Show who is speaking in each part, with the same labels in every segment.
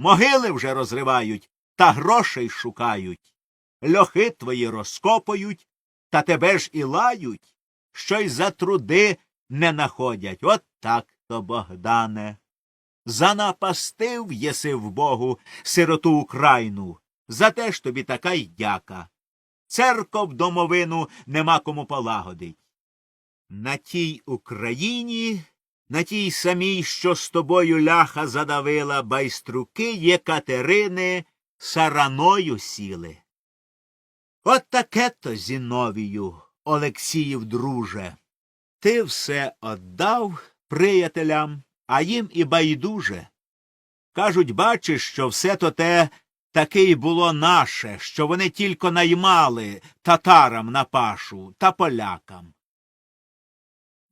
Speaker 1: могили вже розривають та грошей шукають. Льохи твої розкопують, та тебе ж і лають, що й за труди не находять. От так то, Богдане. Занапастив єси в Богу сироту Україну, за те ж тобі така й дяка. Церков домовину нема кому полагодить. На тій Україні, на тій самій, що з тобою ляха задавила, байструки Єкатерини сараною сіли. От таке то, Зіновію, Олексіїв друже. Ти все отдав приятелям, а їм і байдуже. Кажуть, бачиш, що все то те таке й було наше, що вони тільки наймали татарам на пашу та полякам.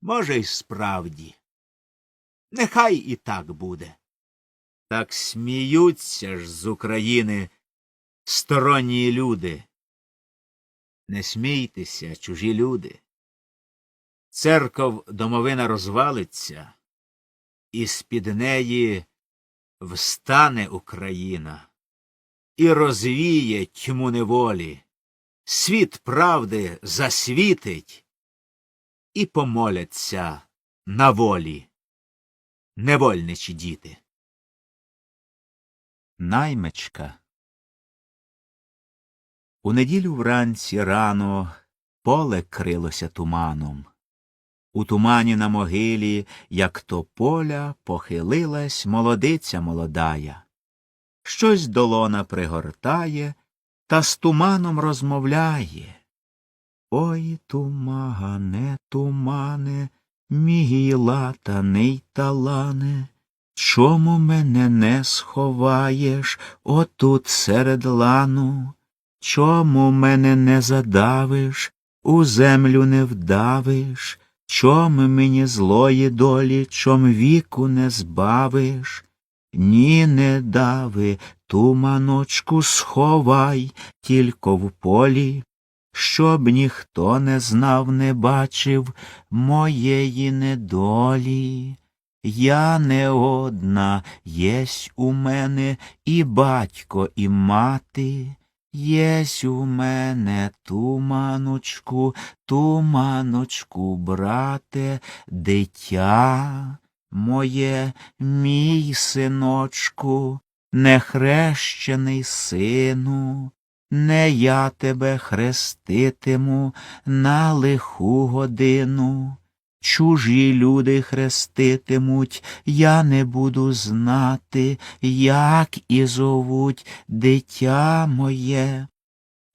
Speaker 1: Може, й справді. Нехай і так буде. Так сміються ж з України сторонні люди. Не смійтеся, чужі люди. Церков домовина розвалиться, і з-під неї встане Україна і розвіє тьму неволі, світ правди засвітить і помоляться на волі невольничі діти. Наймичка У неділю вранці рано поле крилося туманом. У тумані на могилі, як то поля, похилилась молодиця молодая. Щось долона пригортає та з туманом розмовляє. Ой, тумане, тумане, мій латаний талане, чому мене не сховаєш отут серед лану? Чому мене не задавиш, у землю не вдавиш? Чом мені злої долі, чом віку не збавиш? Ні, не дави, туманочку сховай, тільки в полі, щоб ніхто не знав, не бачив моєї недолі. Я не одна, єсть у мене і батько, і мати. Єсь у мене туманочку, туманочку, брате, дитя моє, мій синочку, нехрещений сину, не я тебе хреститиму на лиху годину. Чужі люди хреститимуть, я не буду знати, як і зовуть дитя моє.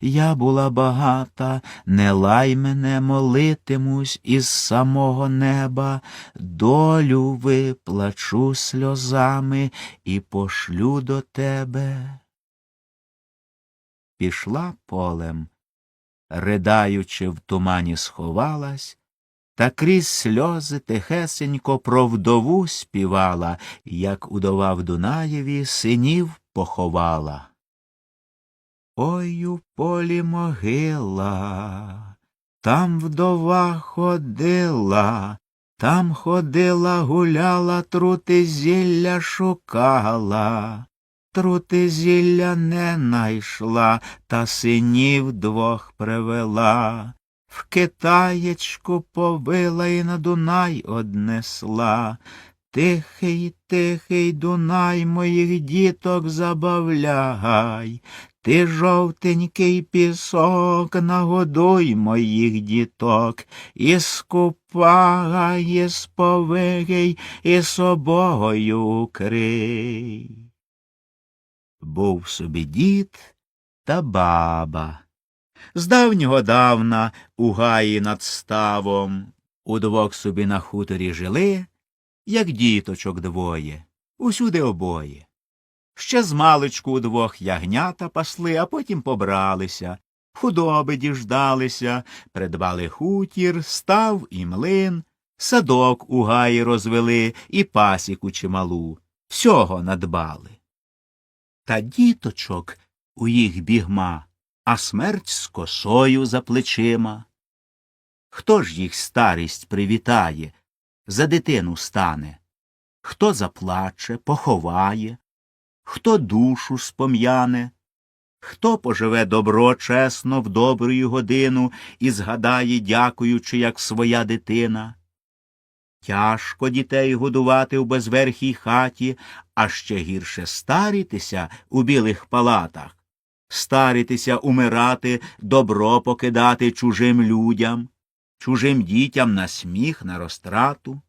Speaker 1: Я була багата, не лай мене молитимусь із самого неба, долю виплачу сльозами і пошлю до тебе. Пішла полем, ридаючи, в тумані сховалась, та крізь сльози тихесенько про вдову співала, як удова в Дунаєві синів поховала. Ой у полі могила, там вдова ходила, там ходила, гуляла, трути зілля шукала, трути зілля не найшла, та синів двох привела. В Китаєчку побила і на Дунай однесла. Тихий, тихий Дунай моїх діток забавляй. Ти жовтенький пісок, нагодуй моїх діток, і скупай, і сповигий, і собою укрий. Був собі дід та баба. З давнього давна у гаї над ставом удвох собі на хуторі жили, як діточок двоє, усюди обоє. Ще з маличку удвох ягнята пасли, а потім побралися. Худоби діждалися, придбали хутір, став і млин, садок у гаї розвели і пасіку чималу. Всього надбали. Та діточок у їх бігма, а смерть з косою за плечима. Хто ж їх старість привітає, за дитину стане? Хто заплаче, поховає, хто душу спом'яне, хто поживе добро чесно в добрую годину і згадає, дякуючи, як своя дитина. Тяжко дітей годувати в безверхій хаті, а ще гірше старітися у білих палатах, старітися умирати, добро покидати чужим людям, чужим дітям на сміх, на розтрату.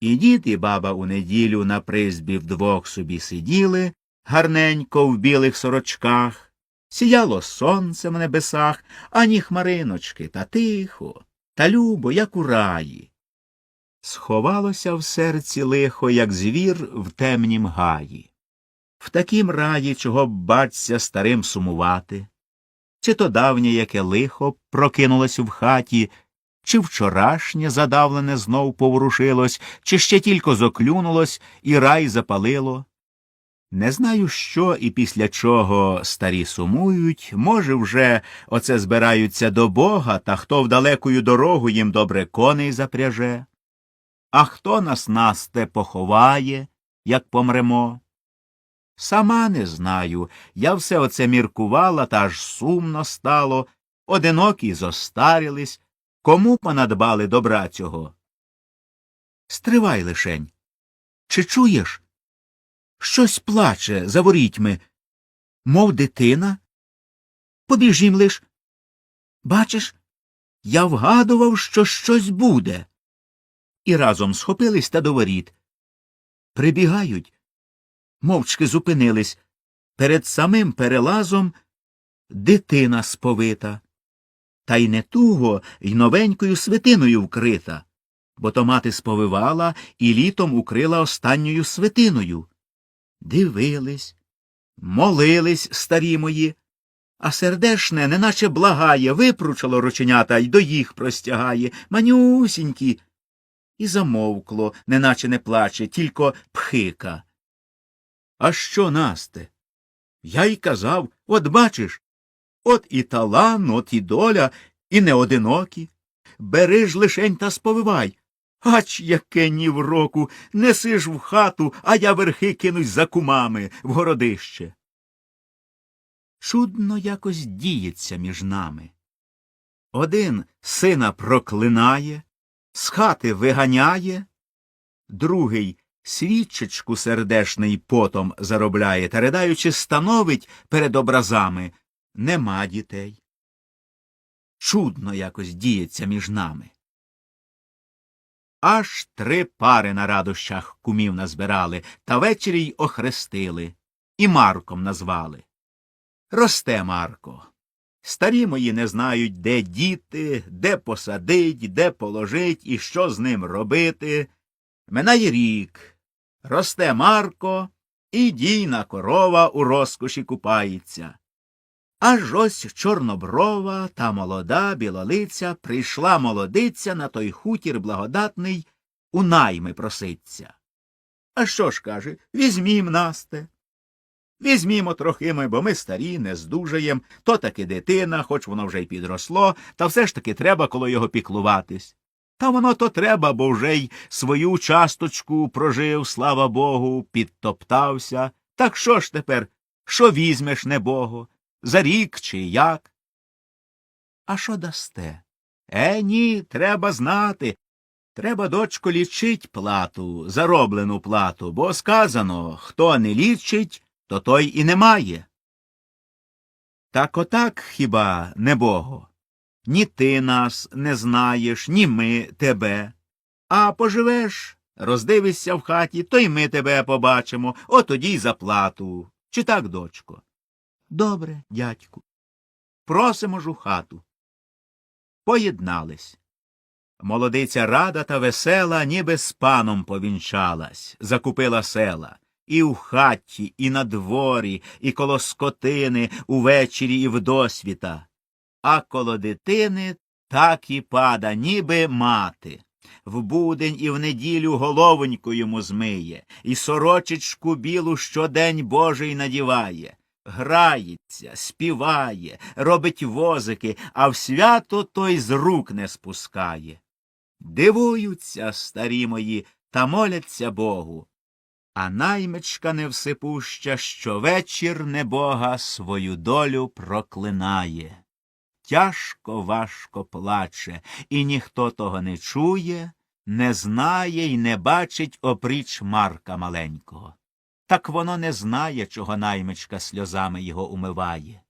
Speaker 1: І дід і баба у неділю на призбі вдвох собі сиділи, гарненько в білих сорочках, сіяло сонце в небесах, ані хмариночки, та тихо, та любо, як у раї. Сховалося в серці лихо, як звір в темнім гаї. В такім раї, чого б бачся старим сумувати, чи то давнє яке лихо прокинулось в хаті, чи вчорашнє задавлене знов поворушилось, чи ще тільки зоклюнулось і рай запалило. Не знаю, що і після чого старі сумують, може, вже оце збираються до Бога, та хто в далекою дорогу їм добре коней запряже. А хто нас насте поховає, як помремо? Сама не знаю. Я все оце міркувала, та аж сумно стало, одинокі зостарілись, кому понадбали добра цього? Стривай лишень. Чи чуєш? Щось плаче за ворітьми, мов дитина. Побіжім лиш. Бачиш, я вгадував, що щось буде. І разом схопились та до воріт. Прибігають, мовчки зупинились. Перед самим перелазом дитина сповита. Та й не туго й новенькою свитиною вкрита, бо то мати сповивала і літом укрила останньою свитиною. Дивились, молились старі мої, а сердешне, неначе благає, випручало рученята й до їх простягає, манюсінькі. І замовкло, неначе не плаче, тільки пхика. А що, Насте? Я й казав, от бачиш, от і талан, от і доля, і не одинокі. Бери ж лишень та сповивай. Ач яке ні в року, неси ж в хату, а я верхи кинусь за кумами в городище. Чудно якось діється між нами. Один сина проклинає, з хати виганяє, другий свічечку сердешний потом заробляє та, ридаючи, становить перед образами нема дітей. Чудно якось діється між нами. Аж три пари на радощах кумів назбирали, та ввечері й охрестили, і Марком назвали. Росте Марко. Старі мої не знають, де діти, де посадить, де положить і що з ним робити. Минає рік. Росте Марко, і дійна корова у розкоші купається. Аж ось чорноброва та молода білолиця прийшла молодиця на той хутір благодатний у найми проситься. А що ж каже, візьмім насте. Візьмімо трохи ми, бо ми старі, не здужаєм, то таки дитина, хоч воно вже й підросло, та все ж таки треба коло його піклуватись. Та воно то треба, бо вже й свою часточку прожив, слава Богу, підтоптався. Так що ж тепер? Що візьмеш, небого? За рік чи як? А що дасте? Е, ні, треба знати. Треба, дочко, лічить плату, зароблену плату, бо сказано, хто не лічить, то той і не має. Так отак хіба, небого? Ні ти нас не знаєш, ні ми тебе. А поживеш, роздивишся в хаті, то й ми тебе побачимо, от тоді й заплату. Чи так, дочко? Добре, дядьку. Просимо ж у хату. Поєднались. Молодиця рада та весела, ніби з паном повінчалась, закупила села. І в хаті, і на дворі, і коло скотини, увечері і вдосвіта. А коло дитини так і пада, ніби мати. В будень і в неділю головоньку йому змиє, і сорочечку білу щодень Божий надіває. Грається, співає, робить возики, а в свято той з рук не спускає. Дивуються старі мої та моляться Богу. А наймичка невсипуща щовечір небога свою долю проклинає. Тяжко важко плаче, і ніхто того не чує, не знає й не бачить опріч Марка маленького. Так воно не знає, чого наймичка сльозами його умиває.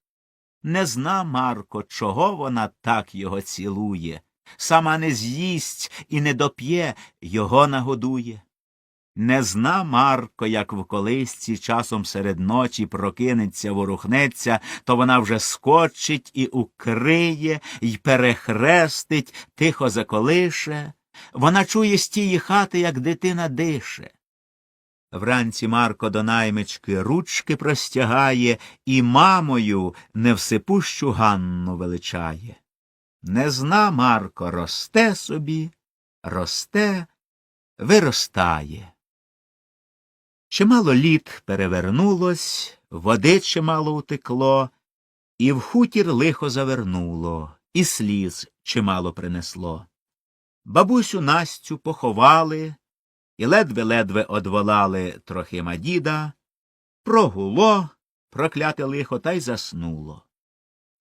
Speaker 1: Не зна Марко, чого вона так його цілує, сама не з'їсть і не доп'є, його нагодує. Не зна Марко, як в колисці часом серед ночі прокинеться, ворухнеться, то вона вже скочить і укриє, й перехрестить, тихо заколише. Вона чує з тії хати, як дитина дише. Вранці Марко до наймички ручки простягає і мамою невсипущу Ганну величає. Не зна Марко, росте собі, росте, виростає. Чимало літ перевернулось, води чимало утекло, і в хутір лихо завернуло, і сліз чимало принесло. Бабусю Настю поховали, і ледве-ледве одволали трохима діда, прогуло, прокляте лихо, та й заснуло.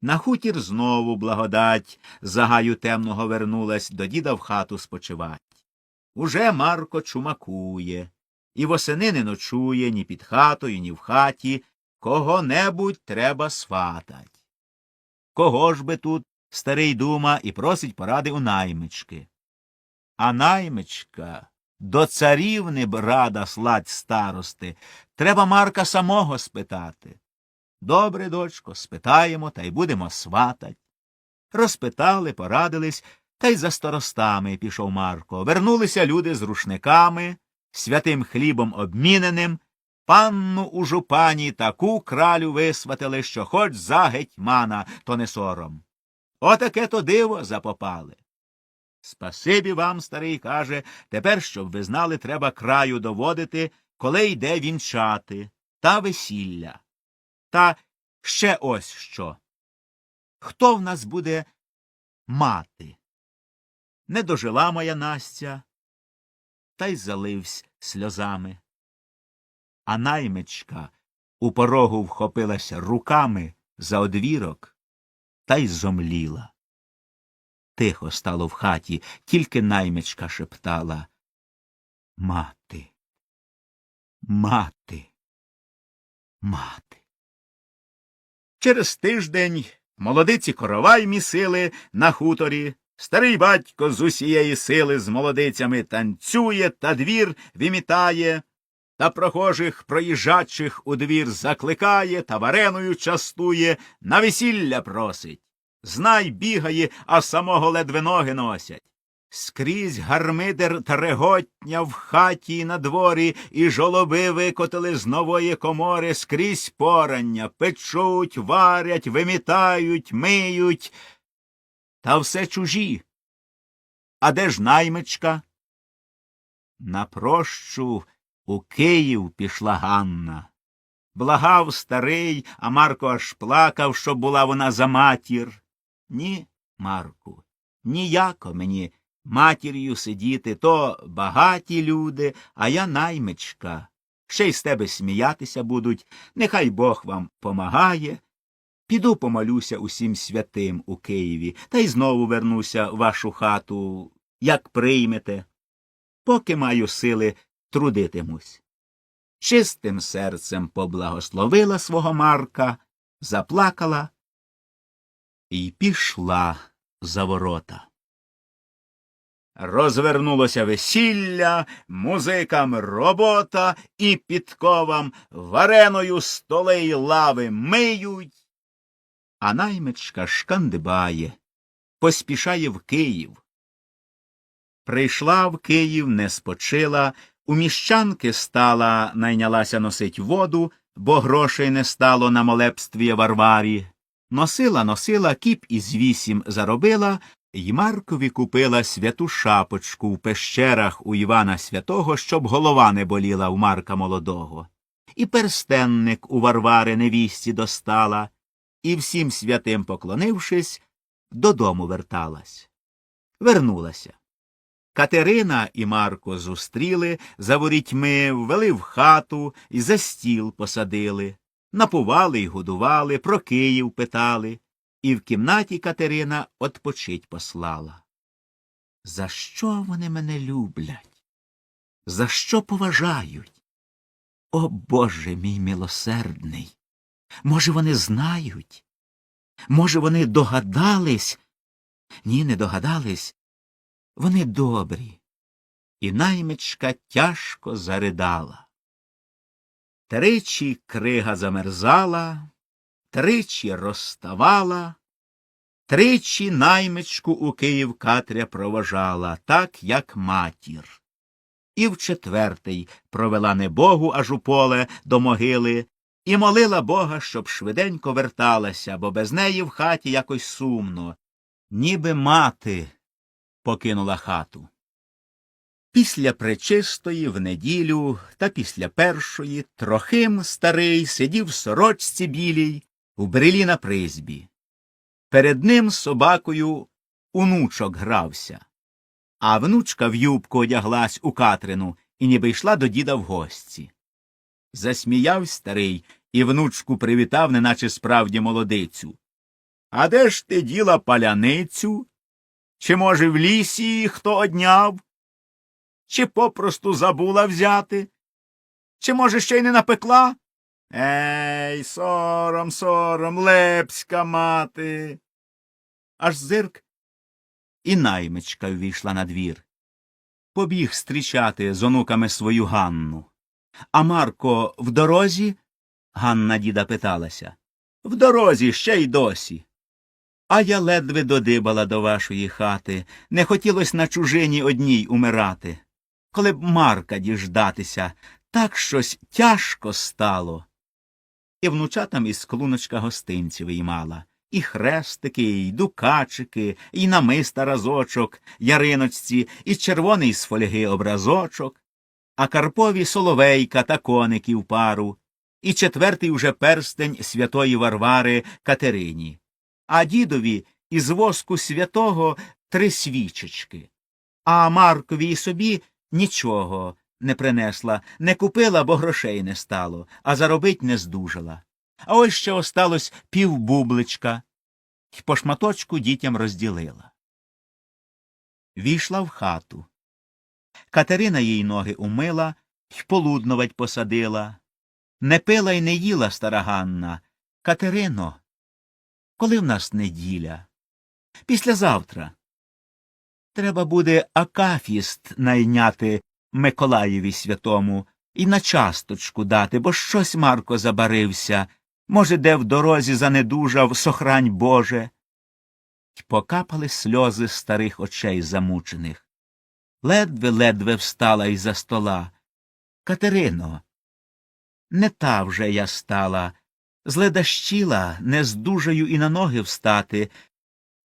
Speaker 1: На хутір знову благодать за гаю темного вернулась до діда в хату спочивать. Уже Марко чумакує, і восени не ночує ні під хатою, ні в хаті, кого-небудь треба сватать. Кого ж би тут старий дума і просить поради у наймички. А наймичка до царівни б рада слать старости, треба Марка самого спитати. Добре, дочко, спитаємо та й будемо сватать. Розпитали, порадились, та й за старостами пішов Марко. Вернулися люди з рушниками, святим хлібом обміненим, панну у жупані таку кралю висватили, що хоч за гетьмана, то не сором. Отаке то диво запопали. Спасибі вам, старий, каже, тепер, щоб ви знали, треба краю доводити, коли йде вінчати та весілля. Та ще ось що. Хто в нас буде мати? Не дожила моя Настя, та й заливсь сльозами. А наймичка у порогу вхопилася руками за одвірок та й зомліла. Тихо стало в хаті, тільки наймичка шептала Мати, мати, мати. Через тиждень молодиці коровай місили на хуторі. Старий батько з усієї сили з молодицями танцює та двір вимітає, та прохожих проїжджачих у двір закликає та вареною частує, на весілля просить. Знай бігає, а самого ледве ноги носять. Скрізь гармидер та реготня в хаті й на дворі, і жолоби викотили з нової комори скрізь порання, печуть, варять, вимітають, миють. Та все чужі. А де ж наймичка? На прощу у Київ пішла Ганна. Благав старий, а Марко аж плакав, щоб була вона за матір. Ні, Марку, ніяко мені матір'ю сидіти, то багаті люди, а я наймичка. Ще й з тебе сміятися будуть, нехай Бог вам помагає. Піду помолюся усім святим у Києві, та й знову вернуся в вашу хату, як приймете. Поки маю сили, трудитимусь. Чистим серцем поблагословила свого Марка, заплакала і пішла за ворота. Розвернулося весілля, музикам робота і підковам вареною столи й лави миють. А наймичка шкандибає, поспішає в Київ. Прийшла в Київ, не спочила, У міщанки стала найнялася носить воду, бо грошей не стало на молебстві Варварі. Носила, носила, кіп із вісім заробила, й Маркові купила святу шапочку в пещерах у Івана Святого, щоб голова не боліла у Марка молодого. І перстенник у Варвари невісті достала, і всім святим поклонившись, додому верталась. Вернулася. Катерина і Марко зустріли за ворітьми, ввели в хату і за стіл посадили. Напували й годували, про Київ питали, і в кімнаті Катерина отпочить послала. За що вони мене люблять? За що поважають? О Боже мій милосердний! Може, вони знають? Може, вони догадались? Ні, не догадались. Вони добрі. І наймичка тяжко заридала. Тричі крига замерзала, тричі розставала, тричі наймичку у Київ Катря проважала, так, як матір. І в четвертий провела не Богу аж у поле до могили, і молила Бога, щоб швиденько верталася, бо без неї в хаті якось сумно, ніби мати покинула хату. Після пречистої в неділю та після першої Трохим старий сидів в сорочці білій у брилі на призбі. Перед ним собакою унучок грався, а внучка в юбку одяглась у Катрину і ніби йшла до діда в гості. Засміяв старий і внучку привітав, неначе справді молодицю. А де ж ти діла паляницю? Чи, може, в лісі її хто одняв? Чи попросту забула взяти? Чи, може, ще й не напекла? Ей, сором, сором, лепська мати. Аж зирк і наймичка ввійшла на двір. Побіг зустрічати з онуками свою Ганну. А Марко в дорозі? Ганна діда питалася. В дорозі ще й досі. А я ледве додибала до вашої хати, не хотілось на чужині одній умирати. Коли б Марка діждатися, так щось тяжко стало. І внучатам із клуночка гостинців виймала, і хрестики, і дукачики, і намиста разочок, яриночці, і червоний з фольги образочок, а Карпові соловейка та коників пару, і четвертий уже перстень святої Варвари Катерині а дідові із воску святого три свічечки. А Маркові і собі нічого не принесла, не купила, бо грошей не стало, а заробить не здужала. А ось ще осталось півбубличка, й по шматочку дітям розділила. Війшла в хату. Катерина їй ноги умила й полуднувать посадила. Не пила й не їла стара Ганна. Катерино, коли в нас неділя? Післязавтра. Треба буде акафіст найняти Миколаєві святому і на часточку дати, бо щось Марко забарився. Може, де в дорозі занедужав, сохрань Боже. Й покапали сльози старих очей замучених. Ледве-ледве встала із за стола. Катерино, не та вже я стала. Зледащіла, не здужаю і на ноги встати.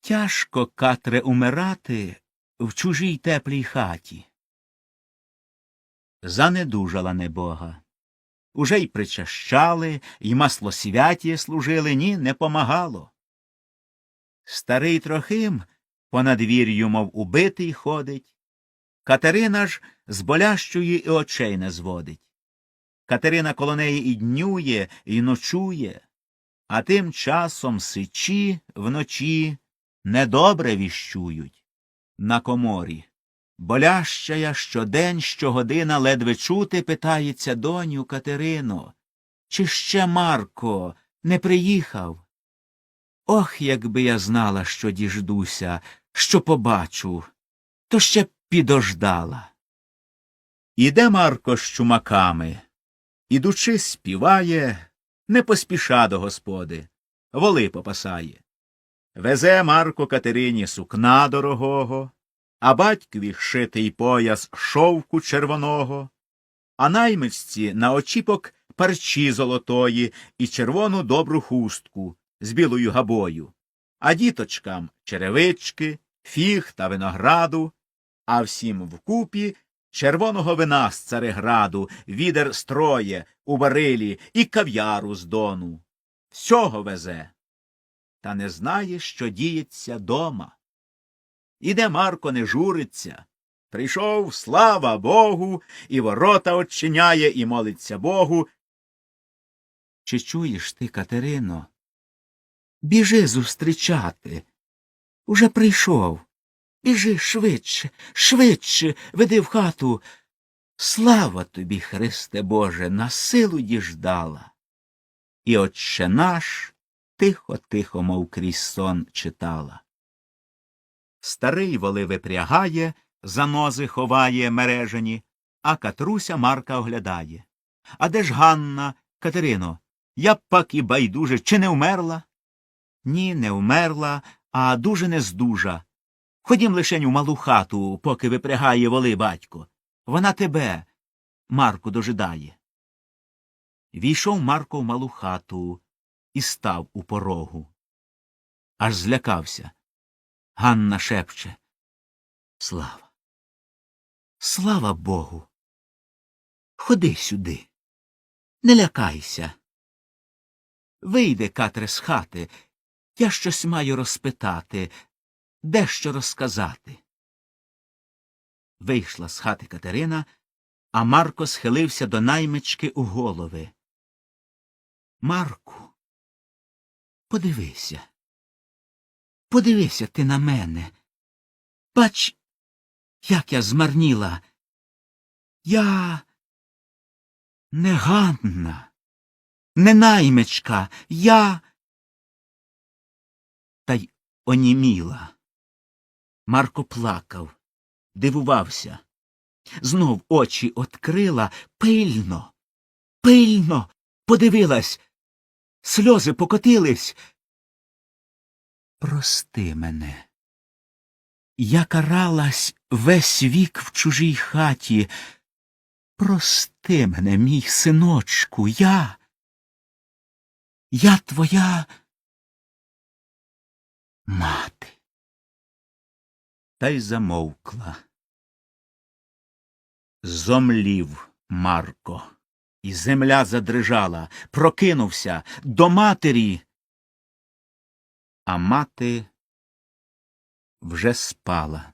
Speaker 1: Тяжко, Катре, умирати в чужій теплій хаті. Занедужала небога. Уже й причащали, й масло святі служили, ні, не помагало. Старий Трохим по надвір'ю, мов убитий, ходить. Катерина ж з болящої і очей не зводить. Катерина коло неї і днює, і ночує, а тим часом сичі вночі недобре віщують на коморі. Боляща я щодень, щогодина ледве чути, питається доню Катерино, чи ще Марко не приїхав? Ох, якби я знала, що діждуся, що побачу, то ще підождала. Іде Марко з чумаками. Ідучи, співає, не поспіша до господи, воли попасає. Везе Марко Катерині сукна дорогого, а батькові шитий пояс шовку червоного, а наймичці на очіпок парчі золотої і червону добру хустку з білою габою, а діточкам черевички, фіг та винограду, а всім вкупі червоного вина з цареграду, відер строє у барилі і кав'яру з дону. Всього везе. Та не знає, що діється дома. Іде Марко не журиться. Прийшов, слава Богу, і ворота очиняє, і молиться Богу. Чи чуєш ти, Катерино? Біжи зустрічати. Уже прийшов. Біжи швидше, швидше, веди в хату. Слава тобі, Христе Боже, на силу діждала. І отче наш тихо-тихо, мов крізь сон читала. Старий воли випрягає, занози ховає мережені, а Катруся Марка оглядає. А де ж Ганна, Катерино? Я б пак і байдуже, чи не вмерла? Ні, не вмерла, а дуже нездужа. Ходім лишень у малу хату, поки випрягає воли батько. Вона тебе, Марку, дожидає. Війшов Марко в малу хату і став у порогу. Аж злякався. Ганна шепче. Слава. Слава Богу. Ходи сюди. Не лякайся. Вийди, Катре, з хати. Я щось маю розпитати, дещо розказати. Вийшла з хати Катерина, а Марко схилився до наймички у голови. Марку, подивися. Подивися ти на мене. Бач, як я змарніла. Я не Ганна, не наймичка, я. Та й оніміла. Марко плакав, дивувався. Знов очі открила пильно, пильно подивилась. Сльози покотились. Прости мене. Я каралась весь вік в чужій хаті. Прости мене, мій синочку, я. Я твоя мати. Та й замовкла. Зомлів Марко, і земля задрижала, прокинувся до матері. А мати вже спала.